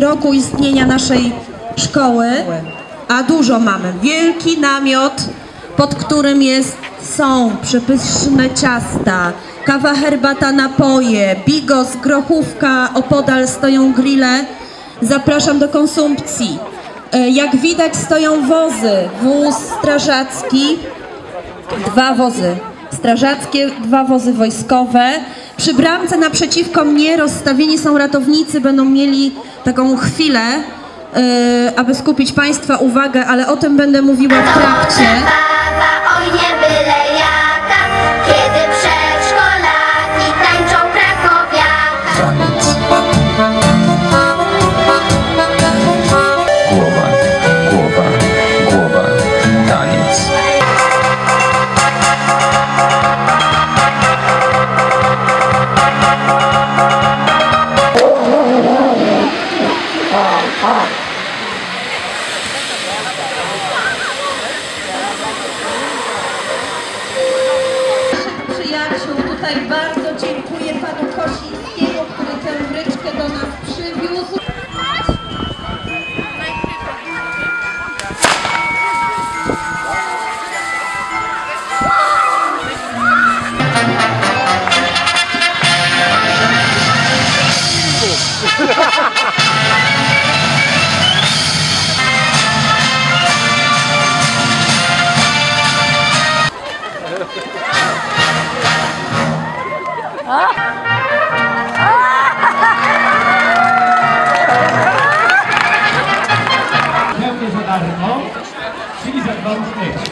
roku istnienia naszej szkoły, a dużo mamy. Wielki namiot, pod którym jest, są przepyszne ciasta, kawa, herbata, napoje, bigos, grochówka, opodal stoją grille. Zapraszam do konsumpcji. E, Jak widać stoją wozy, wóz strażacki, dwa wozy strażackie, dwa wozy wojskowe. Przy bramce naprzeciwko mnie rozstawieni są ratownicy, będą mieli taką chwilę, yy, aby skupić Państwa uwagę, ale o tym będę mówiła w trakcie. Czyli za dwa uśmiechy.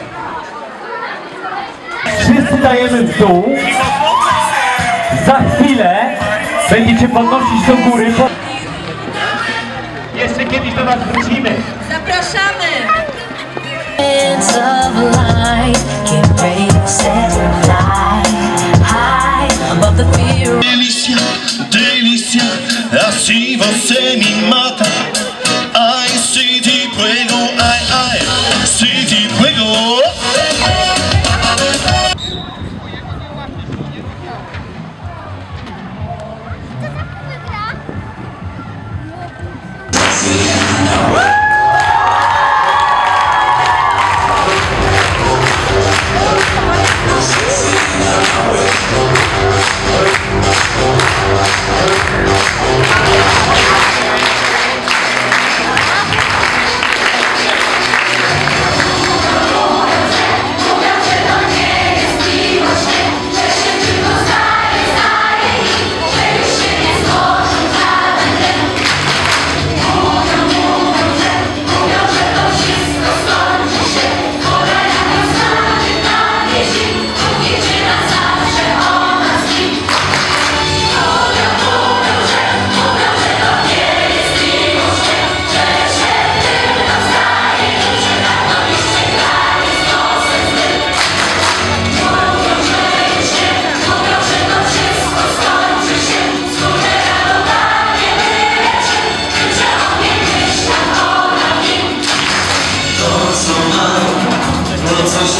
Wszyscy dajemy w dół. Za chwilę będziecie podnosić do góry.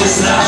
just not